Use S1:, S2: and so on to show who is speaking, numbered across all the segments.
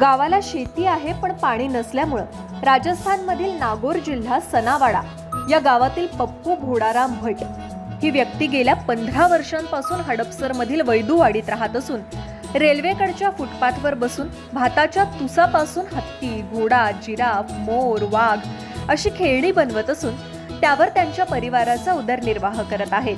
S1: गावाला शेती आहे पण पाणी नसल्यामुळं राजस्थानमधील नागोर जिल्हा सनावाडा या गावातील पप्पू घोडाराम भट ही व्यक्ती गेल्या पंधरा वर्षांपासून हडपसरमधील वैदूवाडीत राहत असून रेल्वेकडच्या फुटपाथवर बसून भाताच्या तुसापासून हत्ती घोडा जिराफ मोर वाघ अशी खेळणी बनवत असून त्यावर त्यांच्या परिवाराचा उदरनिर्वाह करत आहेत.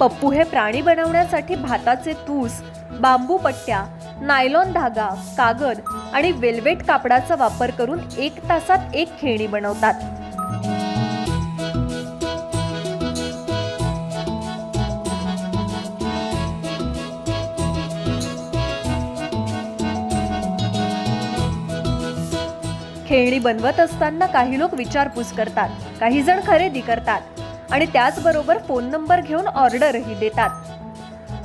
S1: पप्पू हे प्राणी बनवण्यासाठी भाताचे तूस बांबू पट्ट्या नायलॉन धागा कागद आणि वेल्वेट कापडाचा वापर करून एक तासात एक खेळणी बनवतात. खेळणी बनवत असताना काही लोक विचारपूस करतात काही जण खरेदी करतात आणि त्याचबरोबर फोन नंबर घेऊन ऑर्डरही देतात.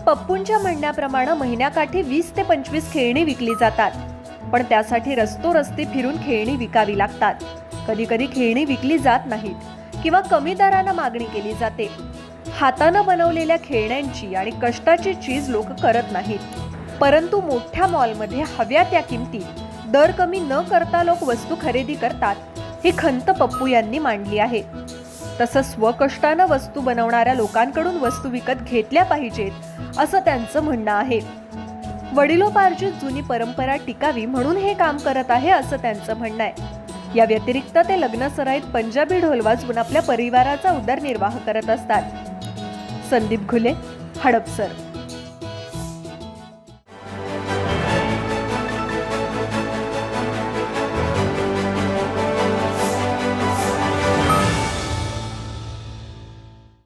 S1: पप्पूंच्या म्हणण्याप्रमाणे महिन्याकाठी वीस ते पंचवीस खेळणी विकली जातात. पण त्यासाठी रस्तोरस्ती फिरून खेळणी विकावी लागतात. कधी कधी खेळणी विकली जात नाहीत किंवा कमी दरानं मागणी केली जाते. हातानं बनवलेल्या खेळण्यांची आणि कष्टाची चीज लोक करत नाहीत. परंतु मोठ्या मॉलमध्ये हव्या त्या किमती दर कमी न करता लोक वस्तू खरेदी करतात ही खंत पप्पू यांनी मांडली आहे. तसं स्वकष्टानं वस्तू बनवणाऱ्या लोकांकडून वस्तू विकत घेतल्या पाहिजेत असं त्यांचं म्हणणं आहे. वडिलोपार्जित जुनी परंपरा टिकावी म्हणून हे काम करत आहे असं त्यांचं म्हणणं आहे. या व्यतिरिक्त ते लग्नसराईत पंजाबी ढोल वाजवून आपल्या परिवाराचा उदरनिर्वाह करत असतात. संदीप घुले हडपसर.